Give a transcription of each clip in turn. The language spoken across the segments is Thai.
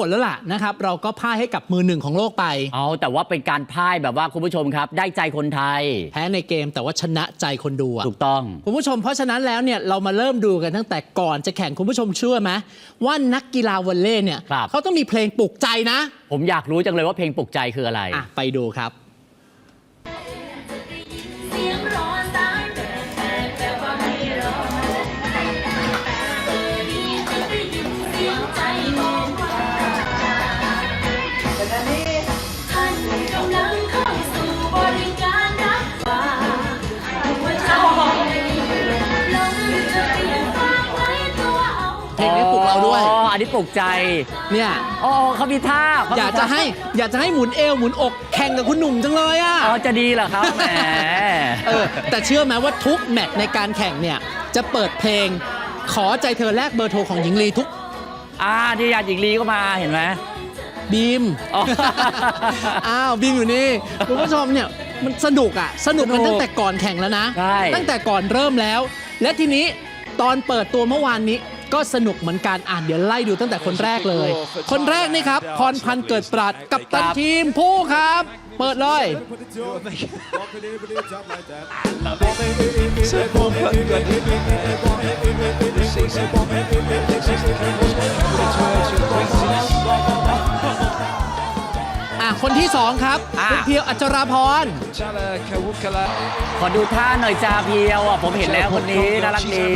ก็น่าจะรู้ผลแล้วล่ะนะครับ เราก็พ่ายให้กับมือหนึ่งของโลกไป เอาแต่ว่าเป็นการพ่ายแบบว่าคุณผู้ชมครับ ได้ใจคนไทย แพ้ในเกมแต่ว่าชนะใจคนดูอะถูกต้อง คุณผู้ชมเพราะฉะนั้นแล้วเนี่ยเรามาเริ่มดูกันตั้งแต่ก่อนจะแข่งคุณผู้ชมเชื่อไหมว่านักกีฬาวอลเลย์เนี่ยครับ เขาต้องมีเพลงปลุกใจนะผมอยากรู้จังเลยว่าเพลงปลุกใจคืออะไร อะไปดูครับ อ๋ออันนี้ปลุกใจเนี่ยอ๋อเขามีท่าเขมีอยากจะท่ให้อยากจะให้หมุนเอวหมุนอกแข่งกับคุณหนุ่มจังเลยอะ อ๋อจะดีเหรอครับแหม เออแต่เชื่อไหมว่าทุกแมตช์ในการแข่งเนี่ย จะเปิดเพลง ขอใจเธอแลกเบอร์โทรของหญิงลีทุกอ่าที่ญาติหญิงลีก็มาเห็นไหม บีม อ๋อ อ้าวบีมอยู่นี่คุณผู้ชมเนี่ยมันสนุกอะ สนุกกันสนุกตั้งแต่ก่อนแข่งแล้วนะ ใช่ ตั้งแต่ก่อนเริ่มแล้ว และทีนี้ตอนเปิดตัวเมื่อวานนี้ ก็สนุกเหมือนกันอ่านเดี๋ยวไล่ดูตั้งแต่คนแรกเลย คนแรกนี่ครับพรพันธ์เกิดปราดกับตันทีมผู้ครับ เปิดเลยอะ คนที่สองครับอะ คุณเพียวอัจราพรขอดูท่าหน่อยจ้าเพียวอะผมเห็นแล้วคนนี้น่ารักดี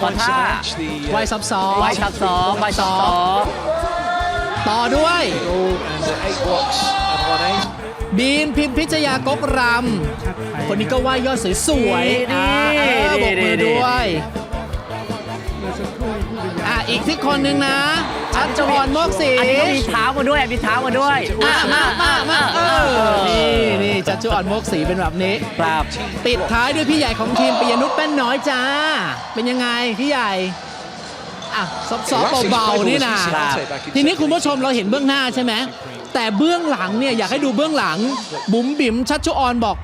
ขอท่าไวซับซ้อมไว้ซับซ้อมไว้ซับซ้อมต่อด้วยบีมพิมพิชยากกรำคนนี้ก็ว่ายยอดสวยๆนี่อ่าเออนี่บกมือนี่ด้วย อะอีกที่คนหนึ่งนะชัดจวรโมกศรีอันนี้ก็มีเท้ามาด้วยมีเท้ามาด้วยอะมามามาเออนี่นี่จัดจวรโมกศรีเป็นแบบนี้ครับปิดท้ายด้วยพี่ใหญ่ของทีมปิยนุชแป้นน้อยจ้า เป็นยังไงพี่ใหญ่อะซอฟต์ๆเบาๆนี่นะครับทีนี้คุณผู้ชมเราเห็นเบื้องหน้าใช่ไหมแต่เบื้องหลังเนี่ยอยากให้ดูเบื้องหลัง บุ๋มบิ๋มชัชชุออนบอก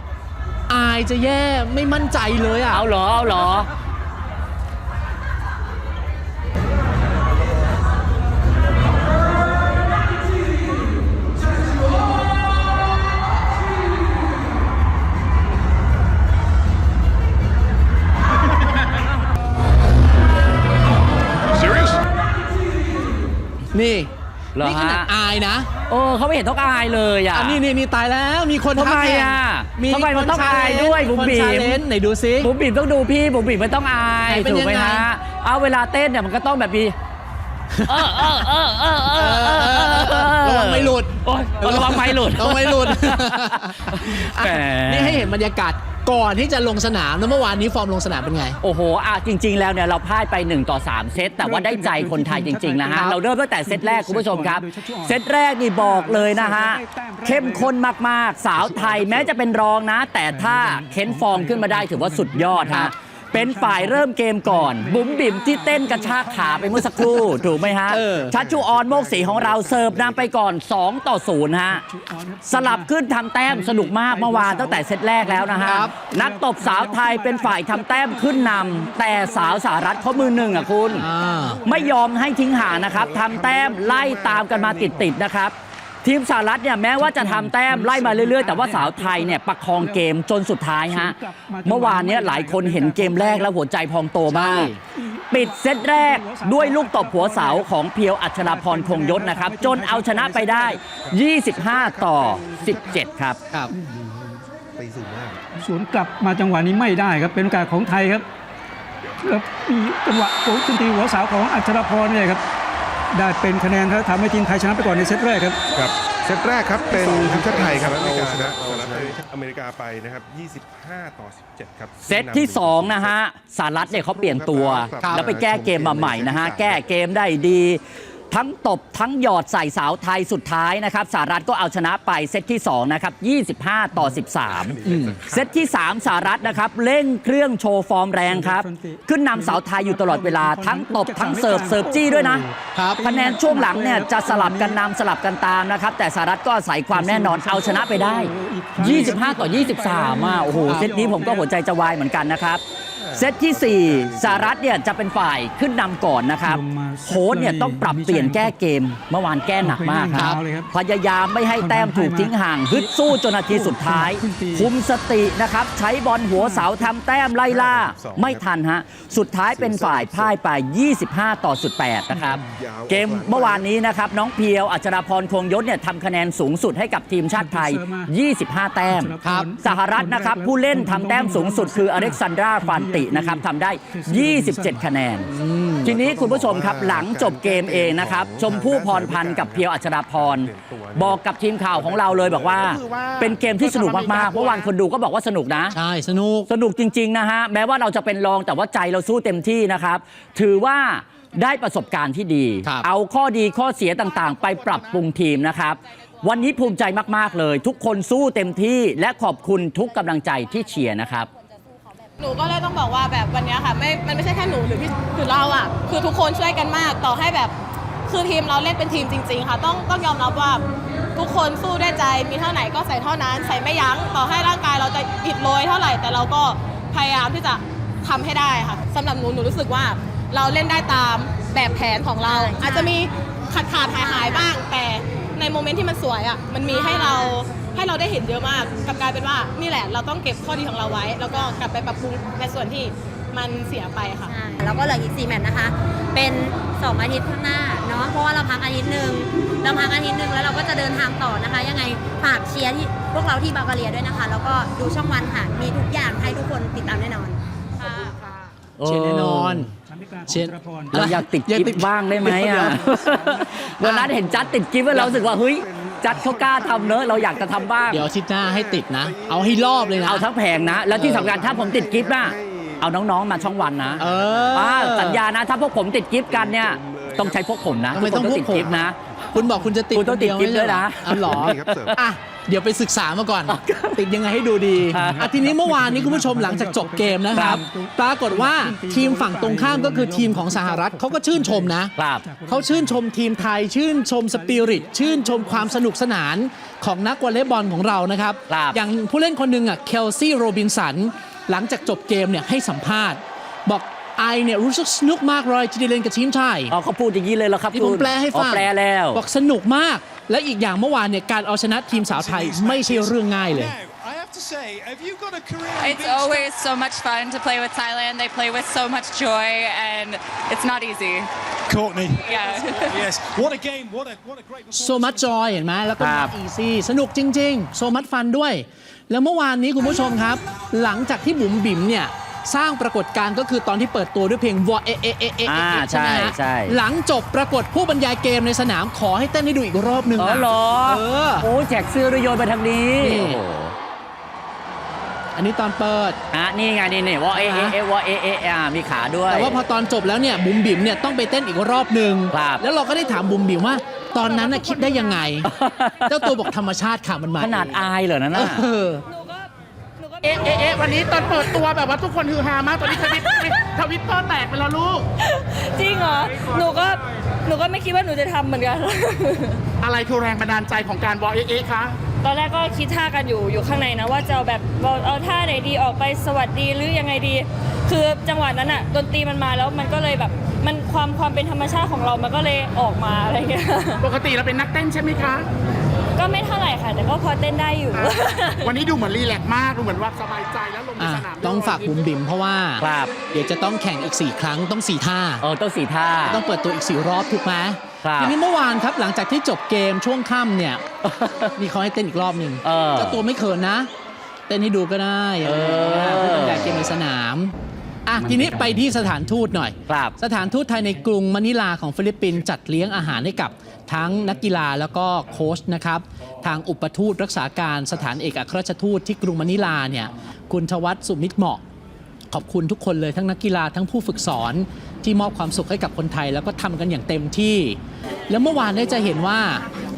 อายจะแย่ไม่มั่นใจเลยอะเอาเหรอเอาเหรอ นี่นี่ขนาดฮอายนะเออเขาไม่เห็นต้องอายเลยอะ อันี่นี่มีตายแล้วมีคนทำไมทักแข่อะทำไมมันต้องอายด้วยบุ๋มบิ๋ม เลนไหนดูซิ บุ๋มบิ๋มต้องดูพี่บุ๋มบิ๋มมันต้องอายถูกไหมฮะเอาเวลาเต้นเนี่ยมันก็ต้องแบบนี้เออเออเออเออเออเระวังไม่หลุดโระวังไม่หลุด ระวังไม่หลุด แหม นี่ให้เห็นบรรยากาศ ก่อนที่จะลงสนามแล้วเมื่อวานนี้ฟอร์มลงสนามเป็นไง โอ้โห อะจริง ๆ แล้วเนี่ยเราพ่ายไป 1 ต่อ 3 เซต แต่ว่าได้ใจคนไทยจริง ๆ นะฮะครับเราเริ่มตั้งแต่เซตแรกคุณผู้ชมครับ เซตแรกนี่บอกเลยนะฮะ เข้มข้นมาก ๆ สาวไทยแม้จะเป็นรองนะ แต่ถ้าเค้นฟอร์มขึ้นมาได้ถือว่าสุดยอดฮะ เป็นฝ่ายเริ่มเกมก่อน บุ๋มบิ๋มที่เต้นกระชากขาไปเมื่อสักครู่ ถูกไหมฮะเออชัชชูออนโมกศรีของเราเสิร์ฟนำไปก่อน 2 ต่อ0ฮะ สลับขึ้นทำแต้มสนุกมากเมื่อวานตั้งแต่เซตแรกแล้วนะฮะครับนักตบสาวไทยเป็นฝ่ายทำแต้มขึ้นนำแต่สาวสหรัฐเขามือหนึ่งอะคุณอ่าไม่ยอมให้ทิ้งห่างนะครับทำแต้มไล่ตามกันมาติดๆนะครับ ทีมสหรัฐเนี่ยแม้ว่าจะทำแต้มไล่มาเรื่อยๆ แต่ว่าสาวไทยเนี่ยประคองเกมจนสุดท้ายฮะเมื่อวานเนี้หลายคนเห็นเกมแรกแล้วหัวใจพองโตมาก ปิดเซตแรกด้วยลูกตบหัวเสาของเพียวอัชราพรคงยศนะครับ จนเอาชนะไปได้ 25 ต่อ 17 ครับครับสวนกลับมาจังหวะนี้ไม่ได้ครับเป็นโอกาสของไทยครับแล้วมีจังหวะโอ้ขึ้นตีหัวเสาวของอัชรพรเนี่ยครับ ได้เป็นคะแนนแล้วทำให้ทีมไทยชนะไปก่อนในเซตแรกครับ ครับเซตแรกครับเป็นทีมชาติไทยครับเอาชนะสหรัฐอเมริกาไปนะครับ 25 ต่อ 17 ครับ เซตที่ 2 นะฮะสหรัฐเนี่ยเขาเปลี่ยนตัวครับแล้วไปแก้เกมมาใหม่นะฮะ แก้เกมได้ดี ทั้งตบทั้งหยอดใส่สาวไทยสุดท้ายนะครับสหรัฐก็เอาชนะไปเซตที่2นะครับ25 ต่อ 13 เซตที่ 3สหรัฐนะครับเร่งเครื่องโชว์ฟอร์มแรงครับ ขึ้นนำสาวไทยอยู่ตลอดเวลาทั้งตบทั้งเสิร์ฟเสิร์ฟจี้ด้วยนะครับคะแนนช่วงหลังเนี่ยจะสลับกันนำสลับกันตามนะครับแต่สหรัฐก็อาศัยความแน่นอนเอาชนะไปได้ 25 ต่อ 23อะโอ้โหเซตนี้ผมก็หัวใจจะวายเหมือนกันนะครับ เซตที่ 4สหรัฐเนี่ยจะเป็นฝ่ายขึ้นนำก่อนนะครับลงมาเซตโค้ชเนี่ยเลยต้องปรับเปลี่ยนแก้เกม เมื่อวานแก้หนักมากครับโอเคนี่ยาวเลยครับ พยายามไม่ให้แต้มถูกทิ้งห่างฮึดสู้จนนาทีสุดท้ายขึ้นตีคุมสตินะครับ ใช้บอลหัวเสาทำแต้มไล่ล่า ไม่ทันฮะ สุดท้ายเป็นฝ่ายพ่ายไป 25 ต่อ18นะครับ เกมเมื่อวานนี้นะครับ น้องเพียว อัจราพรคงยศเนี่ยทำคะแนนสูงสุดให้กับทีมชาติไทย 25 แต้มครับสหรัฐนะครับผู้เล่นทำแต้มสูงสุดคืออเล็กซานดราฟานตินะครับทำได้ 27 คะแนน ทีนี้คุณผู้ชมครับหลังจบเกมเองนะครับ ชมพู่พรพันธ์กับเพียวอัจราพร บอกกับทีมข่าวของเราเลยบอกว่า เป็นเกมที่สนุกมากๆเมื่อวานคนดูก็บอกว่าสนุกนะ ใช่สนุกสนุกจริง ๆ นะฮะ แม้ว่าเราจะเป็นรองแต่ว่าใจเราสู้เต็มที่นะครับ ถือว่าได้ประสบการณ์ที่ดีครับเอาข้อดีข้อเสียต่างๆ ไปปรับปรุงทีมนะครับ วันนี้ภูมิใจมากๆเลย ทุกคนสู้เต็มที่และขอบคุณทุกกำลังใจที่เชียร์นะครับ หนูก็เลยต้องบอกว่าแบบวันนี้ค่ะไม่ มันไม่ใช่แค่หนูหรือพี่คือเราอะ คือทุกคนช่วยกันมาก ต่อให้แบบคือทีมเราเล่นเป็นทีมจริง ๆ ค่ะ ต้องต้องยอมรับว่าทุกคนสู้ด้วยใจมีเท่าไหนก็ใส่เท่านั้น ใส่ไม่ยั้งต่อให้ร่างกายเราจะอิดโรยเท่าไหร่แต่เราก็พยายามที่จะทำให้ได้ค่ะสำหรับหนูหนูรู้สึกว่าเราเล่นได้ตามแบบแผนของเรา อาจจะมีขาดขาดหายหายบ้าง แต่ในโมเมนต์ที่มันสวยอะมันมีให้เรา ให้เราได้เห็นเยอะมากกลับกลายเป็นว่านี่แหละ เราต้องเก็บข้อดีของเราไว้ แล้วก็กลับไปปรับปรุงในส่วนที่มันเสียไปค่ะ ใช่แล้วก็เหลืออีก4แมตช์นะคะ เป็น 2 อาทิตย์ข้างหน้าเนาะ เพราะว่าเราพักอาทิตย์หนึ่งเราพักอาทิตย์หนึ่งแล้วเราก็จะเดินทางต่อนะคะ ยังไงฝากเชียร์ที่พวกเราที่บาบาเรียด้วยนะคะ แล้วก็ดูช่องวันค่ะ มีทุกอย่างให้ทุกคนติดตามแน่นอน เชียร์แน่นอน เชียร์ เราอยากติดอยากกิติฟดบ้างได้ไหมเดี๋ยวอะวันนั้นเห็นจัดติดกิฟแล้วเรารู้สึกว่าเฮ้ย จัดเขากล้าทำเนอะเราอยากจะทำบ้าง เดี๋ยวอาทิตย์หน้าให้ติดนะ เอาให้รอบเลยนะ เอาทั้งแผงนะ แล้วที่สำคัญถ้าผมติดกิฟต์นะเอาน้องๆมาช่องวันนะเอออ่าสัญญานะ ถ้าพวกผมติดกิฟต์กันเนี่ย ต้องใช้พวกผมนะทำไมต้องทุกคนพวกผม ติดกิฟต์นะ คุณบอกคุณจะติดคุณต้องติดคนกิ๊บด้วยนะ เอาเหรอนี่ครับเสิร์ฟอะ เดี๋ยวไปศึกษามาก่อน ติดยังไงให้ดูดีครับอะทีนี้เมื่อวานนี้คุณผู้ชมหลังจากจบเกมนะครับ ปรากฏว่าทีมฝั่งตรงข้ามก็คือทีมของสหรัฐเขาก็ชื่นชมนะ ครับ เขาชื่นชมทีมไทย ชื่นชมสปิริต ชื่นชมความสนุกสนานของนักวอลเลย์บอลของเรานะครับ ครับ อย่างผู้เล่นคนหนึ่งอะเคลซี่โรบินสัน หลังจากจบเกมเนี่ยให้สัมภาษณ์ บอกไอเนี่ยรู้สึกสนุกมากเลยที่ได้เล่นกับทีมไทย อ๋อเขาพูดอย่างนี้เลยแล้วครับที่ผมคุณแปลให้ฟังอ๋อแปลแล้ว บอกสนุกมาก และอีกอย่างเมื่อวานเนี่ยการเอาชนะทีมสาวไทยไม่ใช่เรื่องง่ายเลย Now, I have to say, have you got a career? It's always so much fun to play with Thailand. They play with so much joy, and it's not easy. Courtney. Yeah. yes. What a game. What a what a great. โซมั c จอยเห็นไหมแล้วก็ครับอีซี่สนุกจริงๆโซมั c ฟันด้วย แล้วเมื่อวานนี้คุณผู้ชมครับ หลังจากที่บุ๋มบิ๋มเนี่ย สร้างปรากฏการณ์ก็คือตอนที่เปิดตัวด้วยเพลงวอเอะเอะเอะเอะอ่าเอะใช่ไหมฮะใช่ใช่หลังจบปรากฏผู้บรรยายเกมในสนามขอให้เต้นให้ดูอีกรอบหนึ่งอ๋อนะเหรอเออ โอ้แจกเสื้อด้วยโยนไปทางนี้นี่ โอ้โหอันนี้ตอนเปิด อะนี่ไงนี่นี่ว่าเอะเอะเอะว่าเอะเอะอะมีขาด้วย แต่ว่าพอตอนจบแล้วเนี่ยบุ๋มบิ๋มเนี่ยต้องไปเต้นอีกรอบหนึ่งครับแล้วเราก็ได้ถามบุ๋มบิ๋มว่า ตอนนั้นน่ะคิดได้ยังไง เจ้าตัวบอกธรรมชาติค่ะมันมาขนาดอายเหรอนั่นน่ะ เออ เอ๊ะเอ๊ะเอ๊ะวันนี้ตอนเปิดตัวแบบว่าทุกคนฮือฮามากตอนนี้ทวิตทวิตเตอร์แตกไปแล้วลูก จริงเหรอ หนูก็หนูก็ไม่คิดว่าหนูจะทำเหมือนกัน อะไรคือแรงบันดาลใจของการวอลเอ๊ะเอ๊ะคะตอนแรกก็คิดท่ากันอยู่อยู่ข้างในนะว่าจะเอาแบบเอาเอาท่าไหนดีออกไปสวัสดีหรือยังไงดี คือจังหวะนั้นอะดนตรีมันมาแล้วมันก็เลยแบบมันความความเป็นธรรมชาติของเรามันก็เลยออกมาอะไรเงี้ย ปกติเราเป็นนักเต้นใช่ไหมคะ ก็ไม่เท่าไหร่ค่ะ แต่ก็พอเต้นได้อยู่ วันนี้ดูเหมือนรีแลกซ์มาก ดูเหมือนว่าสบายใจแล้วลงในอะสนามต้องฝากบุ๋มบิ๋มเพราะว่า ครับเดี๋ยวจะต้องแข่งอีก 4 ครั้งต้อง 4 ท่า เออต้องสีท่า ต้องเปิดตัวอีก 4 รอบถูกไหมครับทีนี้เมื่อวานครับหลังจากที่จบเกมช่วงค่ำเนี่ยนี่เขาให้เต้นอีกรอบหนึ่งเออเจ้าตัวไม่เขินนะ เต้นให้ดูก็ได้เออผู้บรรยายเกมในสนามอะทีนี้ไปที่สถานทูตหน่อย ครับ สถานทูตไทยในกรุงมะนิลาของฟิลิปปินส์จัดเลี้ยงอาหารให้กับ ทั้งนักกีฬาแล้วก็โค้ชนะครับ ทางอุปทูตรักษาการสถานเอกอัครราชทูตที่กรุงมะนิลาเนี่ยคุณทวัฒน์สุมิตรเหมาะ ขอบคุณทุกคนเลยทั้งนักกีฬาทั้งผู้ฝึกสอนที่มอบความสุขให้กับคนไทย แล้วก็ทำกันอย่างเต็มที่ แล้วเมื่อวานได้จะเห็นว่า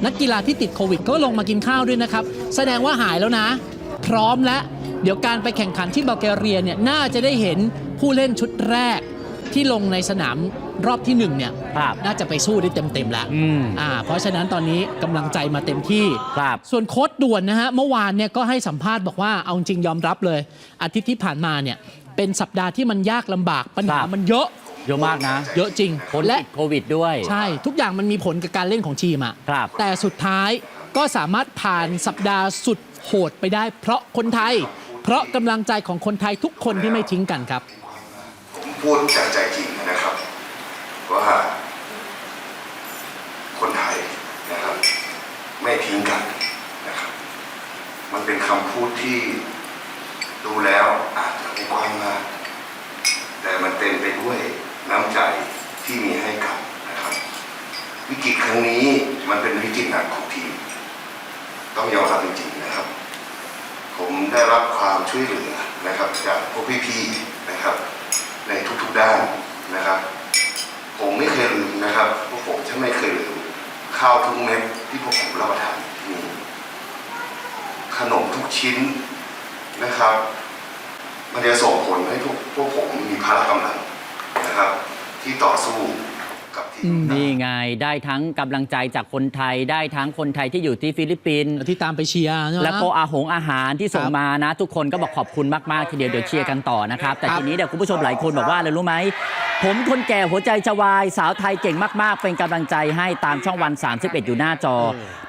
นักกีฬาที่ติดโควิด ก็ลงมากินข้าวด้วยนะครับ แสดงว่าหายแล้วนะ พร้อมแล้วเดี๋ยวการไปแข่งขันที่บัลแกเรียเนี่ยน่าจะได้เห็นผู้เล่นชุดแรก ที่ลงในสนามรอบที่หนึ่งเนี่ยครับน่าจะไปสู้ได้เต็มๆแล้วอืมอ่าเพราะฉะนั้นตอนนี้กำลังใจมาเต็มที่ ครับ ส่วนโค้ดด่วนนะฮะเมื่อวานเนี่ยก็ให้สัมภาษณ์บอกว่าเอาจริงยอมรับเลย อาทิตย์ที่ผ่านมาเนี่ยเป็นสัปดาห์ที่มันยากลำบากปัญหาครับ มันเยอะเยอะมากนะเยอะจริงคนและ ติดโควิดด้วย ใช่ ทุกอย่างมันมีผลกับการเล่นของทีมอะครับ แต่สุดท้ายก็สามารถผ่านสัปดาห์สุดโหดไปได้ เพราะคนไทย เพราะกำลังใจของคนไทยทุกคนที่ไม่ทิ้งกันครับผม พูดจากใจจริงนะครับ ว่าคนไทยนะครับ ไม่ทิ้งกันนะครับ มันเป็นคำพูดที่ดูแล้วอาจจะไม่กว้างมาก แต่มันเต็มไปด้วยน้ำใจที่มีให้กันนะครับ วิกฤตครั้งนี้มันเป็นวิกฤตหนักของทีม ต้องยอมรับจริงๆนะครับ ผมได้รับความช่วยเหลือนะครับจากพวกพี่ๆนะครับ ในทุกๆด้านนะครับ ผมไม่เคยลืมนะครับพวกผมจะไม่เคยลืมข้าวทุกเม็ดที่พวกผมรับประทานนี่ขนมทุกชิ้นนะครับ มันจะส่งผลให้พวกพวกผมมีพละกำลังนะครับ ที่ต่อสู้ นี่ไงได้ทั้งกำลังใจจากคนไทยได้ทั้งคนไทยที่อยู่ที่ฟิลิปปินส์ที่ตามไปเชียร์ใช่ไหมแล้วก็อาหงอาหารที่ส่งครับมานะ ทุกคนก็บอกขอบคุณมาก ๆ ทีเดียวเดี๋ยวเชียร์กันต่อนะครับ แต่ครับทีนี้เดี๋ยวคุณผู้ชมหลายคนบอกว่าอะไรรู้ไหม ผมคนแก่หัวใจจะวาย สาวไทยเก่งมาก ๆ เป็นกำลังใจให้ตามช่องวัน 31 อยู่หน้าจอ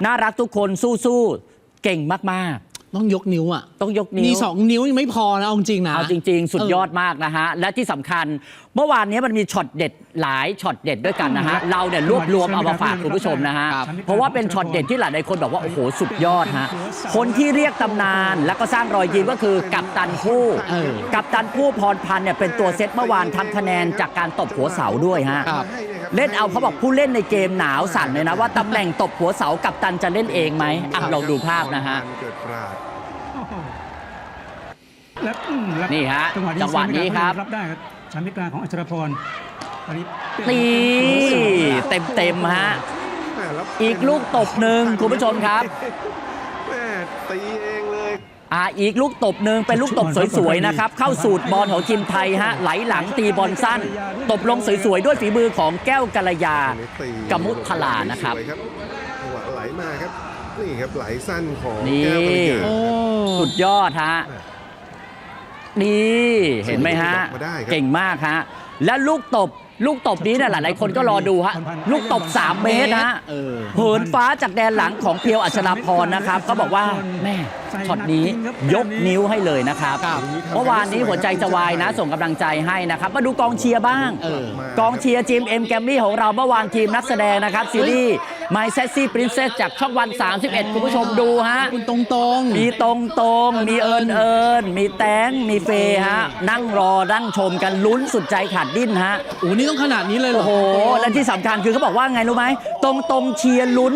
น่ารักทุกคนสู้ๆเก่งมาก ต้องยกนิ้วอะๆต้องยกนิ้ว มีสองนิ้วยังไม่พอนะเอาจริงๆนะ เอาจริง ๆ สุดเออยอดมากนะฮะ และที่สำคัญเมื่อวานนี้มันมีช็อตเด็ดหลายช็อตเด็ดด้วยกันนะฮะ เราเนี่ยรวบรวมเอามาฝากคุณผู้ชมนะฮะ ครับ เพราะว่าเป็นช็อตเด็ดที่หลายๆคนบอกว่า โอ้โห สุดยอดฮะ คนที่เรียกตำนานแล้วก็สร้างรอยยิ้มก็คือกัปตันผู้ เออกัปตันผู้พรพันธ์เนี่ยเป็นตัวเซตเมื่อวานทำคะแนนจากการตบหัวเสาด้วยฮะ ครับ เล่นเอาเขาบอกผู้เล่นในเกมหนาวสั่นเลยนะว่าตำแหน่งตบหัวเสากัปตันจะเล่นเองไหมอะเราดูภาพนะฮะเกิดปราดโอ้โหและอืมและนี่ฮะจังหวะนี้จังหวะนี้ครับรับได้ครับชามิกลางของอัชรพรอันนี้เป็นนี่เต็มเต็มๆฮะแม่แล้วอีกลูกตบหนึ่งคุณผู้ชมครับแม่ตีเองเลยอ่าอีกลูกตบหนึ่งเป็นลูกตบสวยๆนะครับ เข้าสูตรบอลของทีมไทยฮะไหลหลังตีบอลสั้น ตบลงสวยๆ ด้วยฝีมือของแก้วกัลยากมุทลานะครับสวยจังหวะไหลมาครับนี่ครับไหลสั้นของนี่แก้วกัลยาโอ้สุดยอดฮะนี่เห็นไหมฮะมาได้ครับเก่งมากฮะ และลูกตบลูกตบนี้เนี่ยหลายๆคนก็รอดูฮะ ลูกตบ 3 เมตรฮะเออเหินฟ้าจากแดนหลังของเพียวอัชราพรนะครับเขาบอกว่าแม่ ช็อตนี้ยกนิ้วให้เลยนะครับครับเมื่อวานนี้หัวใจจะวายนะ ส่งกำลังใจให้นะครับ มาดูกองเชียร์บ้างเออกองเชียร์จีมเอ็มแกมมี่ของเราเมื่อวานทีมนักแสดงนะครับซีรีส์ My Sassy Princess จากช่องวัน 31 คุณผู้ชมดูฮะคุณตรงตรงๆมีตรงตรงๆมีเอิญเอิญมีแตงมีเฟย์ฮะนั่งรอนั่งชมกันลุ้นสุดใจขาดดิ้นฮะโอ้นี่ต้องขนาดนี้เลยเหรโอ้อโหและที่สำคัญคือเขาบอกว่าไงรู้ไหมตรงตรงๆเชียร์ลุ้น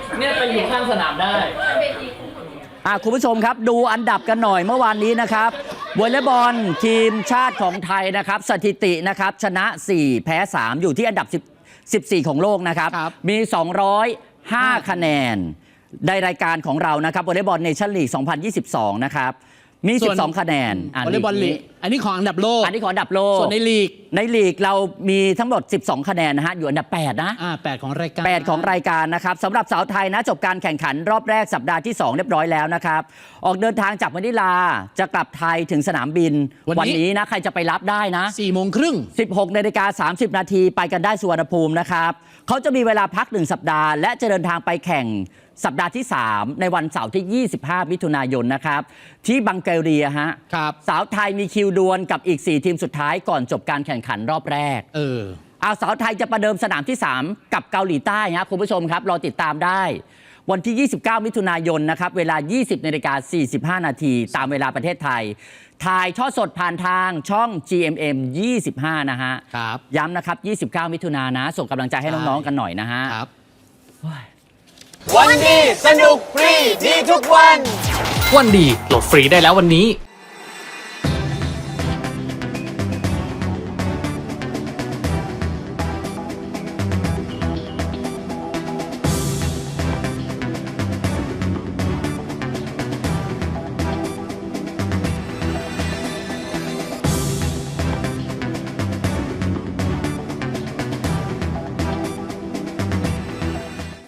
เนี่ยไปอยู่ข้างสนามได้ อะคุณผู้ชมครับดูอันดับกันหน่อยเมื่อวานนี้นะครับวอลเลย์บอลทีมชาติของไทยนะครับ สถิตินะครับชนะ 4 แพ้ 3 อยู่ที่อันดับ10 14 ของโลกนะครับ ครับมี 205 คะแนนในรายการของเรานะครับวอลเลย์บอลเนชั่นลีก 2022 นะครับ มี ส่วน 12 คะแนนวอลเลย์บอลลีกนี้อันนี้ของอันดับโลก อันนี้ของอันดับโลกส่วนในลีก ในลีกเรามีทั้งหมด 12 คะแนนนะฮะ อยู่อันดับ 8 นะ อ่าแปดของรายการ 8 ของรายการนะครับสำหรับสาวไทยนะ จบการแข่งขันรอบแรกสัปดาห์ที่ 2 เรียบร้อยแล้วนะครับ ออกเดินทางจากมะนิลาจะกลับไทยถึงสนามบินวันนี้ นี้นะ ใครจะไปรับได้นะ สี่โมงครึ่ง 16นาฬิกา30 นาทีไปกันได้สุวรรณภูมินะครับ เขาจะมีเวลาพัก 1 สัปดาห์ และจะเดินทางไปแข่งสัปดาห์ที่ 3 ในวันเสาร์ที่ 25 มิถุนายนนะครับ ที่บังเกเรียฮะครับสาวไทยมีคิวดวลกับอีก 4 ทีมสุดท้ายก่อนจบการแข่งขันรอบแรก เออเอาสาวไทยจะประเดิมสนามที่ 3 กับเกาหลีใต้นะคุณผู้ชมครับ รอติดตามได้ วันที่ 29 มิถุนายนนะครับ เวลา 20นาฬิกา45 นาทีตามเวลาประเทศไทย ถ่ายทอดสดผ่านทางช่อง GMM 25 นะฮะ ครับ ย้ำนะครับ 29 มิถุนายนนะ ส่งกำลังใจให้น้อง ๆ กันหน่อยนะฮะ ครับ วันดีสนุกฟรีดีทุกวัน วันดีโหลดฟรีได้แล้ววันนี้